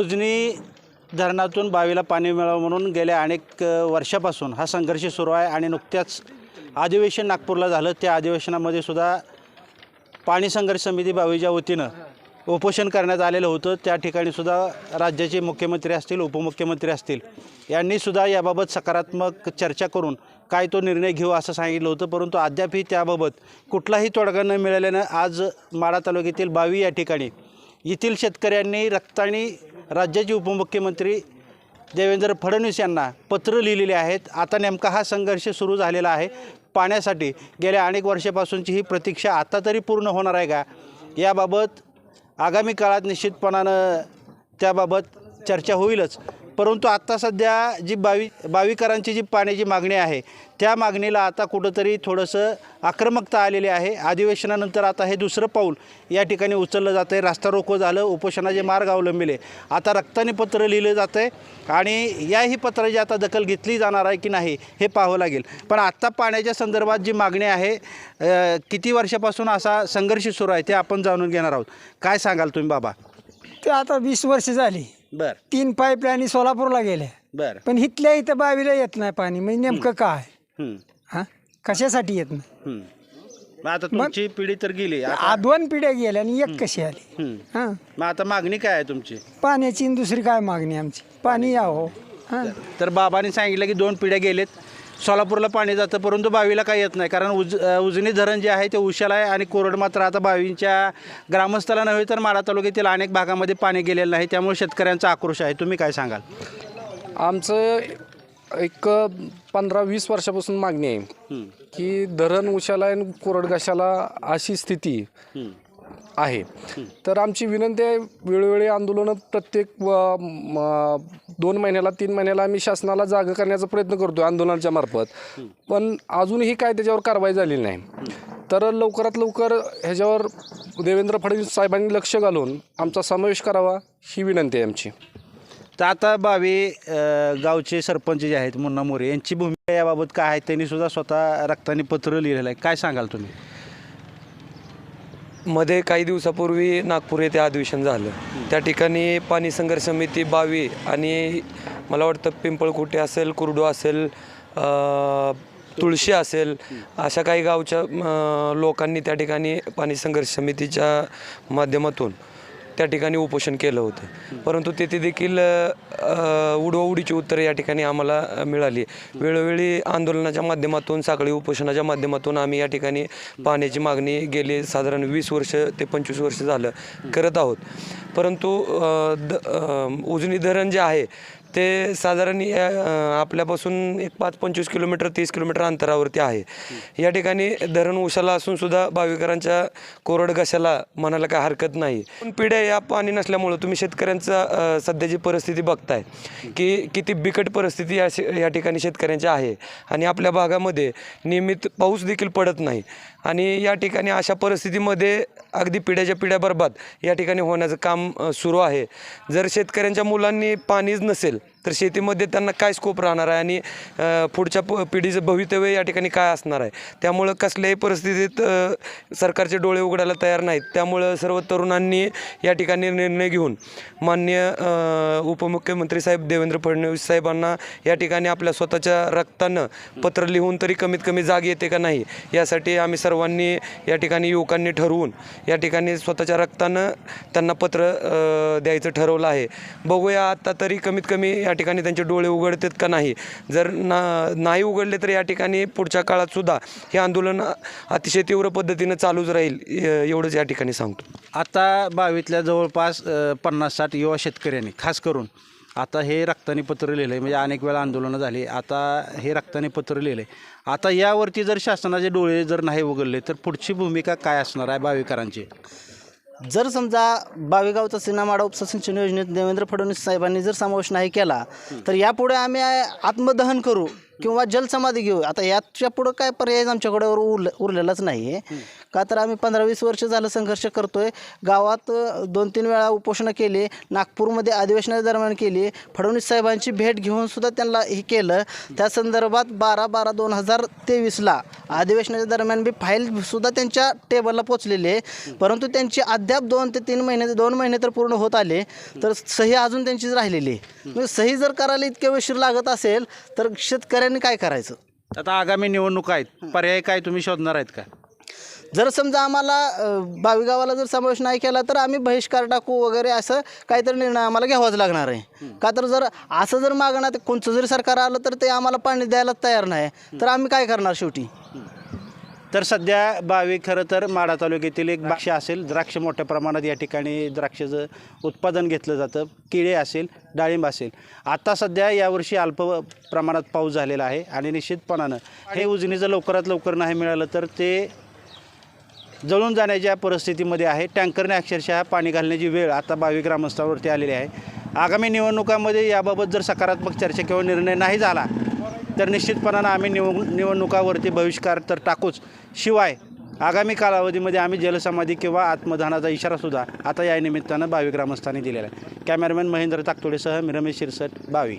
उजनी धरणातून बावीला पाणी मिळावं म्हणून गेल्या अनेक वर्षापासून हा संघर्ष सुरू आहे आणि नुकत्याच अधिवेशन नागपूरला झालं. त्या अधिवेशनामध्ये सुद्धा पाणी संघर्ष समिती बावीच्या वतीनं उपोषण करण्यात आलेलं होतं. त्या ठिकाणी सुद्धा राज्याचे मुख्यमंत्री असतील उपमुख्यमंत्री असतील यांनी सुद्धा याबाबत सकारात्मक चर्चा करून काय तो निर्णय घेऊ असं सांगितलं होतं. परंतु अद्यापही त्याबाबत कुठलाही तोडगा न मिळाल्यानं आज माडा तालुक्यातील बावी या ठिकाणी येथील शेतकऱ्यांनी रक्तानी राज्याचे उपमुख्यमंत्री देवेंद्र फडणवीस यांना पत्र लिहिलेले आहेत. आता नेमका हा संघर्ष सुरू झालेला आहे. पाण्यासाठी गेल्या अनेक वर्षापासूनची ही प्रतीक्षा आता तरी पूर्ण होणार आहे का? याबाबत आगामी काळात निश्चितपणानं त्याबाबत चर्चा होईलच. परंतु आत्ता सध्या जी बावी बावीकरांची जी पाण्याची मागणी आहे त्या मागणीला आता कुठंतरी थोडंसं आक्रमकता आलेली आहे. अधिवेशनानंतर आता हे दुसरं पाऊल या ठिकाणी उचललं जातं आहे रास्ता रोको झालं उपोषणाचे मार्ग अवलंबिले. आता रक्ताने पत्र लिहिलं जातं आहे आणि याही पत्राची आता दखल घेतली जाणार आहे की नाही हे पाहावं लागेल. पण आत्ता पाण्याच्या संदर्भात जी मागणी आहे किती वर्षापासून असा संघर्ष सुरू आहे ते आपण जाणून घेणार आहोत. काय सांगाल तुम्ही बाबा? ते आता वीस वर्ष झाली. बर. तीन पाईपलाईन सोलापूरला गेल्या बर. पण इथल्या इथं बावीला येत नाही पाणी. म्हणजे नेमकं काय? हं, हा? कशासाठी येत नाही? हं. मग आता तुमची पिढी तर गेली. आता- आ- दोन पिढ्या गेल्या आणि एक कशी आली? हं. हा. मग आता मागणी काय आहे तुमची? पाण्याची आणि दुसरी काय मागणी आमची? पाणी यावं. हा. तर बाबांनी सांगितलं की दोन पिढ्या गेलेत. सोलापूरला पाणी जातं परंतु बावीला काही येत नाही. कारण उज उजनी धरण जे आहे ते उशाला आहे आणि कोरड मात्र आता बावींच्या ग्रामस्थाला नव्हे तर माडा तालुक्यातील अनेक भागामध्ये पाणी गेलेलं नाही. त्यामुळे शेतकऱ्यांचा आक्रोश आहे. तुम्ही काय सांगाल? आमचं एक पंधरा वीस वर्षापासून मागणी आहे की धरण उशाला आणि कोरडगाशाला अशी स्थिती आहे. तर आमची विनंती आहे वेळोवेळी आंदोलनं प्रत्येक व- दोन महिन्याला तीन महिन्याला आम्ही शासनाला जागा करण्याचा प्रयत्न करतो आंदोलनाच्या मार्फत. पण अजूनही काय त्याच्यावर कारवाई झालेली नाही. तर लवकरात लवकर ह्याच्यावर देवेंद्र फडणवीस साहेबांनी लक्ष घालून आमचा समावेश करावा ही विनंती आहे आमची. तर आता बावे गावचे सरपंच जे आहेत मुन्ना मोरे यांची भूमिका याबाबत काय आहे? त्यांनी सुद्धा स्वतः रक्ताने पत्र लिहिलेलं आहे. काय सांगाल तुम्ही? मध्ये काही दिवसापूर्वी नागपूर येथे अधिवेशन झालं. त्या ठिकाणी पाणी संघर्ष समिती बावी आणि मला वाटतं पिंपळकुटे असेल कुरडू असेल तुळशी असेल अशा काही गावच्या लोकांनी त्या ठिकाणी पाणी संघर्ष समितीच्या माध्यमातून त्या ठिकाणी उपोषण केलं होतं. परंतु तेथे देखील उडवाउडीची उत्तरं या ठिकाणी आम्हाला मिळाली. वेळोवेळी आंदोलनाच्या माध्यमातून साखळी उपोषणाच्या माध्यमातून आम्ही या ठिकाणी पाण्याची मागणी गेली साधारण वीस वर्ष ते पंचवीस वर्ष झालं करत आहोत. परंतु द उजनी धरण जे आहे ते साधारण या, आपल्यापासून एक पाच पंचवीस किलोमीटर तीस किलोमीटर अंतरावरती आहे. या ठिकाणी धरण उशाला असून सुद्धा भाविकरांच्या कोरड घशाला म्हणायला काय हरकत नाही. पण पिढ्या या पाणी नसल्यामुळं तुम्ही शेतकऱ्यांचा सध्याची परिस्थिती बघताय की किती बिकट परिस्थिती या या ठिकाणी शेतकऱ्यांची आहे. आणि आपल्या भागामध्ये नियमित पाऊस देखील पडत नाही. आणि या ठिकाणी अशा परिस्थितीमध्ये अगदी पिढ्याच्या पिढ्या बरबाद या ठिकाणी होण्याचं काम सुरू आहे. जर शेतकऱ्यांच्या मुलांनी पाणीच नसेल तर शेतीमध्ये त्यांना काय स्कोप राहणार आहे? आणि पुढच्या प पिढीचं भवितव्य या ठिकाणी काय असणार आहे? त्यामुळं कसल्याही परिस्थितीत सरकारचे डोळे उघडायला तयार नाहीत. त्यामुळं सर्व तरुणांनी या ठिकाणी निर्णय घेऊन मान्य उपमुख्यमंत्री साहेब देवेंद्र फडणवीस साहेबांना या ठिकाणी आपल्या स्वतःच्या रक्तानं पत्र लिहून तरी कमीत कमी जाग येते का नाही? यासाठी आम्ही सर्वांनी या ठिकाणी युवकांनी ठरवून या ठिकाणी स्वतःच्या रक्तानं त्यांना पत्र द्यायचं ठरवलं आहे. बघूया आत्ता तरी कमीत कमी या ठिकाणी त्यांचे डोळे उघडतात का नाही? जर ना नाही उघडले तर या ठिकाणी पुढच्या काळात सुद्धा हे आंदोलन अतिशय तीव्र पद्धतीनं चालूच राहील एवढंच या ठिकाणी सांगतो. आता बावीतल्या जवळपास पन्नास साठ युवा शेतकऱ्यांनी खास करून आता हे रक्ताने पत्र लिहिलं आहे म्हणजे अनेक वेळा आंदोलनं झाली आता हे रक्ताने पत्र लिहिलं आहे आता यावरती जर शासनाचे डोळे जर नाही उघडले तर पुढची भूमिका काय असणार आहे बावीकरांची जर समजा बावेगावचा सिनेमाडा उपसिंचन योजनेत देवेंद्र फडणवीस साहेबांनी जर समावेश नाही केला तर यापुढे आम्ही आत्मदहन करू. किंवा जलसमाधी घेऊ. आता याच्या पुढं काय पर्याय आमच्याकडे उरल उरलेलाच नाही आहे का तर आम्ही पंधरा वीस वर्ष झालं संघर्ष करतोय. गावात दोन तीन वेळा उपोषणं केली. नागपूरमध्ये अधिवेशनाच्या दरम्यान केली. फडणवीस साहेबांची भेट घेऊन सुद्धा त्यांना हे केलं. त्या संदर्भात बारा बारा दोन हजार तेवीसला अधिवेशनाच्या दरम्यान बी फाईल सुद्धा त्यांच्या टेबलला पोचलेली आहे. परंतु त्यांची अद्याप दोन ते तीन महिने दोन महिने तर पूर्ण होत आले. तर सही अजून त्यांचीच राहिलेली म्हणजे सही जर करायला इतक्या उशीर लागत असेल तर शेतकऱ्यांनी काय करायचं? आता आगामी निवडणुका आहेत. पर्याय काय तुम्ही शोधणार आहेत का? जर समजा आम्हाला अ, बावी गावाला जर समावेश नाही केला तर आम्ही बहिष्कार टाकू वगैरे असं काहीतरी निर्णय आम्हाला घ्यावाच लागणार आहे. का तर जर असं जर मागणं ते कोणतं जरी सरकार आलं तर ते आम्हाला पाणी द्यायला तयार नाही. तर आम्ही काय करणार शेवटी? तर सध्या बावी खरं तर माढा तालुक्यातील एक द्राक्ष असेल. द्राक्ष मोठ्या प्रमाणात या ठिकाणी द्राक्षाचं उत्पादन घेतलं जातं. केळे असेल डाळिंब असेल. आता सध्या यावर्षी अल्प प्रमाणात पाऊस झालेला आहे आणि निश्चितपणानं हे उजनीचं लवकरात लवकर नाही मिळालं तर ते जळून जाण्याच्या परिस्थितीमध्ये आहे. टँकरने अक्षरशः पाणी घालण्याची वेळ आता बावी ग्रामस्थावरती आलेली आहे. आगामी निवडणुकामध्ये याबाबत जर सकारात्मक चर्चा किंवा निर्णय नाही झाला तर निश्चितपणानं आम्ही निव निवडणुकावरती बहिष्कार तर टाकूच. शिवाय आगामी कालावधीमध्ये आम्ही जलसमाधी किंवा आत्मदानाचा इशारासुद्धा आता या निमित्तानं बावी ग्रामस्थांनी दिलेला आहे. कॅमेरामॅन महेंद्र ताकतोडेसह मी रमेश शिरसट बावी